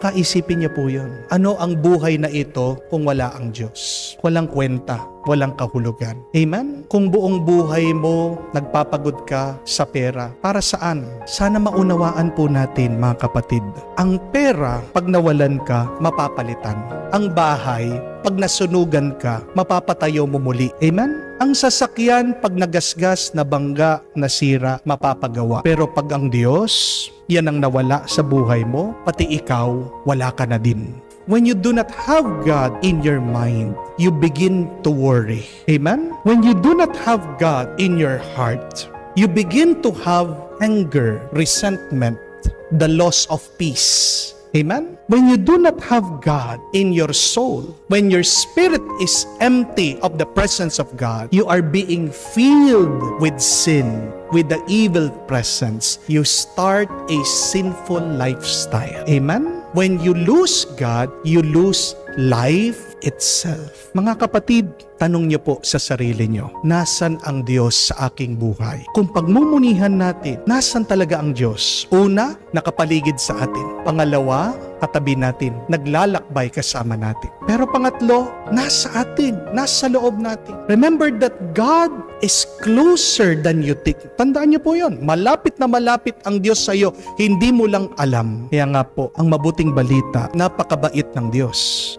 Kaisipin niyo po yun. Ano ang buhay na ito kung wala ang Diyos? Walang kwenta, walang kahulugan. Amen? Kung buong buhay mo nagpapagod ka sa pera, para saan? Sana maunawaan po natin mga kapatid. Ang pera, pag nawalan ka, mapapalitan. Ang bahay, pag nasunugan ka, mapapatayo mo muli. Amen? Ang sasakyan, pag nagasgas, nabangga, nasira, mapapagawa. Pero pag ang Diyos, yan ang nawala sa buhay mo, pati ikaw, wala ka na din. When you do not have God in your mind, you begin to worry. Amen? When you do not have God in your heart, you begin to have anger, resentment, the loss of peace. Amen? When you do not have God in your soul, when your spirit is empty of the presence of God, you are being filled with sin, with the evil presence. You start a sinful lifestyle. Amen? When you lose God, you lose life itself. Mga kapatid, tanong niyo po sa sarili niyo, nasan ang Diyos sa aking buhay? Kung pagmumunihan natin, nasan talaga ang Diyos? Una, nakapaligid sa atin. Pangalawa, katabi natin, naglalakbay kasama natin. Pero pangatlo, nasa atin, nasa loob natin. Remember that God is closer than you think. Tandaan niyo po yon. Malapit na malapit ang Diyos sa iyo, hindi mo lang alam. Kaya nga po, ang mabuting balita, napakabait ng Diyos.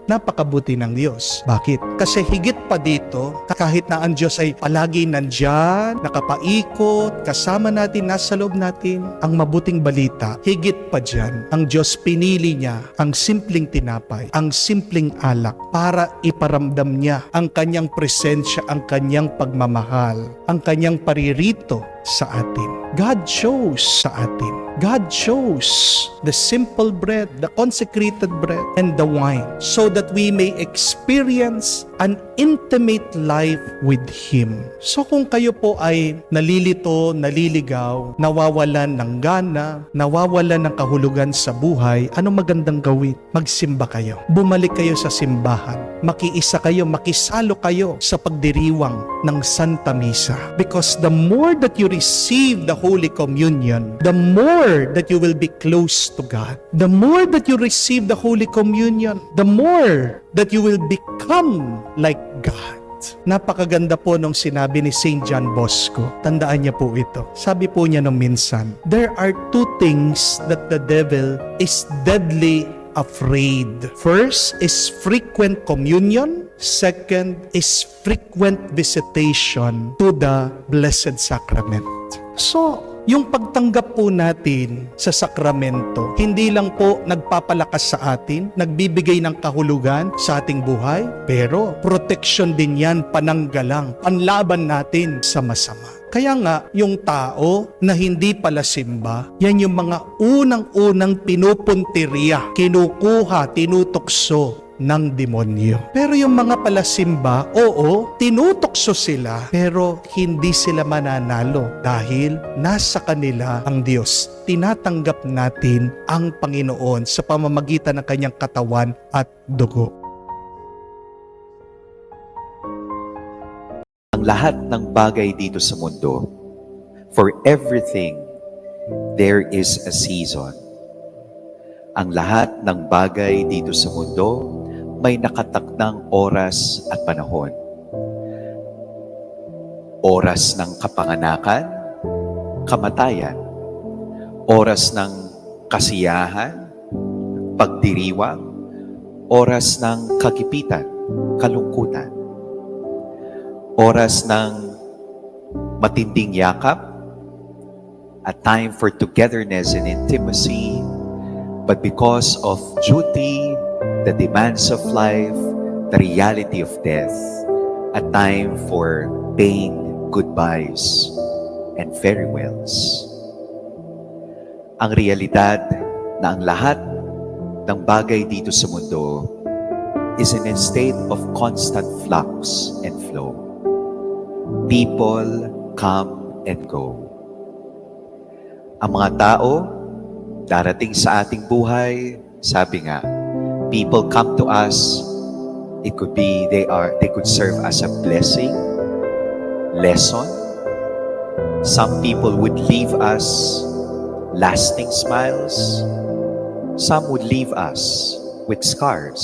Napakabuti ng Diyos. Bakit? Kasi higit pa dito, kahit na ang Diyos ay palagi nandyan, nakapaikot, kasama natin, nasa loob natin, ang mabuting balita, higit pa dyan, ang Diyos pinili niya ang simpleng tinapay, ang simpleng alak para iparamdam niya ang kanyang presensya, ang kanyang pagmamahal, ang kanyang paririto sa atin. God chose sa atin. God chose the simple bread, the consecrated bread, and the wine so that we may experience an intimate life with Him. So kung kayo po ay nalilito, naliligaw, nawawalan ng gana, nawawalan ng kahulugan sa buhay, ano magandang gawin? Magsimba kayo. Bumalik kayo sa simbahan. Makiisa kayo, makisalo kayo sa pagdiriwang ng Santa Misa. Because the more that you receive the Holy Communion, the more that you will be close to God. The more that you receive the Holy Communion, the more that you will become like God. Napakaganda po nung sinabi ni St. John Bosco. Tandaan niya po ito. Sabi po niya nung minsan, There are two things that the devil is deadly afraid. First is frequent communion. Second is frequent visitation to the Blessed Sacrament. So, yung pagtanggap po natin sa sakramento, hindi lang po nagpapalakas sa atin, nagbibigay ng kahulugan sa ating buhay, pero protection din yan, pananggalang, panlaban natin sa masama. Kaya nga, yung tao na hindi pala simba, yan yung mga unang-unang pinupunteriya, kinukuha, tinutokso ng demonyo. Pero yung mga palasimba, oo, tinutokso sila, pero hindi sila mananalo dahil nasa kanila ang Diyos. Tinatanggap natin ang Panginoon sa pamamagitan ng kanyang katawan at dugo. ang lahat ng bagay dito sa mundo, for everything, there is a season. Ang lahat ng bagay dito sa mundo, may nakatakdang oras at panahon. Oras ng kapanganakan, kamatayan. Oras ng kasiyahan, pagdiriwang. Oras ng kagipitan, kalungkutan oras ng matinding yakap, a time for togetherness and intimacy, but because of duty, the demands of life, the reality of death, a time for paying goodbyes and farewells. Ang realidad na ang lahat ng bagay dito sa mundo is in a state of constant flux and flow. People come and go. Ang mga tao, darating sa ating buhay, sabi nga, people come to us, it could be they are they could serve as a blessing, lesson. Some people would leave us lasting smiles. Some would leave us with scars.